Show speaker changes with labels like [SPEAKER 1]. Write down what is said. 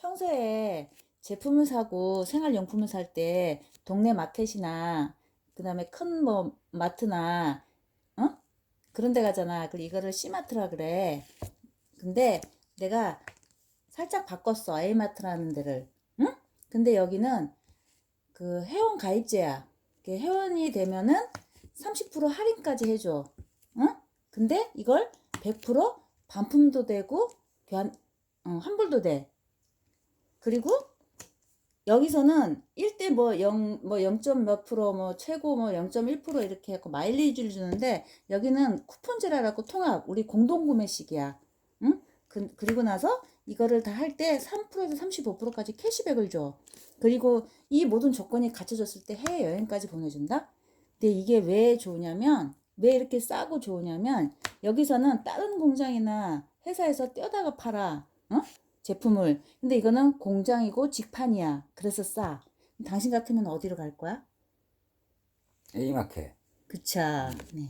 [SPEAKER 1] 평소에 제품을 사고 생활용품을 살 때 동네 마켓이나 그 다음에 큰 뭐 마트나 어? 그런 데 가잖아. 그 이거를 C마트라 그래. 근데 내가 살짝 바꿨어. A마트라는 데를. 응? 근데 여기는 그 회원 가입제야. 회원이 되면은 30% 할인까지 해줘. 응? 근데 이걸 100% 반품도 되고 교환 어, 환불도 돼. 그리고 여기서는 1대 뭐 0, 뭐 0. 몇 프로, 뭐 최고 뭐 0.1% 이렇게 해서 마일리지를 주는데 여기는 쿠폰제라고 통합, 우리 공동구매식이야. 응? 그, 그리고 나서 이거를 다 할 때 3%에서 35%까지 캐시백을 줘. 그리고 이 모든 조건이 갖춰졌을 때 해외여행까지 보내준다? 근데 이게 왜 좋으냐면, 왜 이렇게 싸고 좋으냐면, 여기서는 다른 공장이나 회사에서 떼어다가 팔아. 어? 제품을. 근데 이거는 공장이고 직판이야. 그래서 싸. 당신 같으면 어디로 갈 거야?
[SPEAKER 2] A마켓.
[SPEAKER 1] 그쵸. 네.